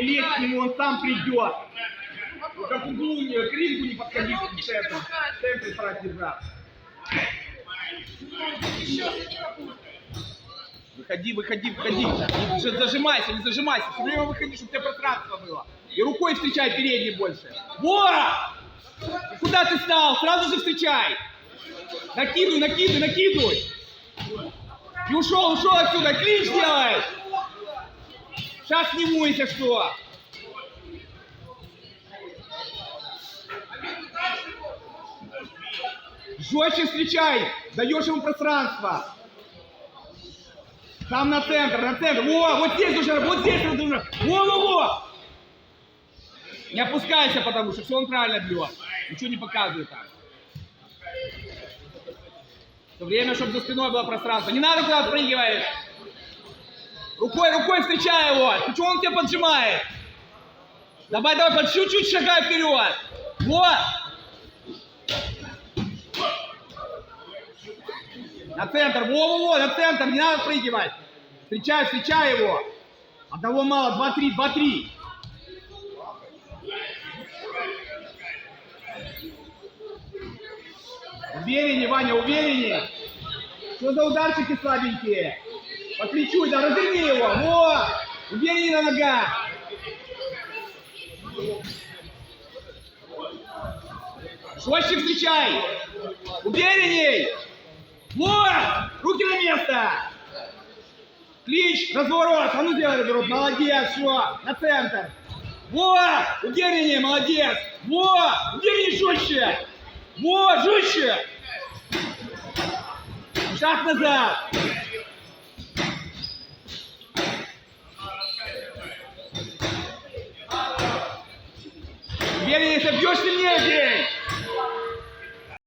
нему, он сам придет. Как углу, не- к рингу не подходи в центр. В центре старайся держаться. Выходи, выходи, выходи. Не зажимайся, не зажимайся. Все время выходи, чтобы у тебя пространство было. И рукой встречай передний больше. Во! Куда ты стал? Сразу же встречай. Накидывай, накидывай, накидывай. И ушел, ушел отсюда. Клинч делай. Сейчас сниму, если что. Жестче встречай. Даешь ему пространство. Там на центр, на центр. Во, вот здесь нужно, вот здесь нужно. Во, во, во. Не опускайся, потому что все он правильно бьет. Ничего не показывает так. Все время, чтобы за спиной было пространство. Не надо куда отпрыгиваешь. Рукой, рукой встречай его. Что он тебя поджимает? Давай, давай, под чуть-чуть шагай вперед. Вот. На центр, во-во-во, на центр, не надо отпрыгивать. Встречай, встречай его. Одного мало, два-три, два-три. Увереннее, Ваня, увереннее. Что за ударчики слабенькие? Подключуй, да разверни его. Во! Увереннее на ногах. Жестче встречай. Уверенней. Вот! Руки на место! Клич, разворот! А ну делай разворот! Молодец, все! На центр! Вот! Увереннее, молодец! Вот! Увереннее, жестче! Вот, жестче! Шаг назад! Увереннее, если бьешь сильнее, бей!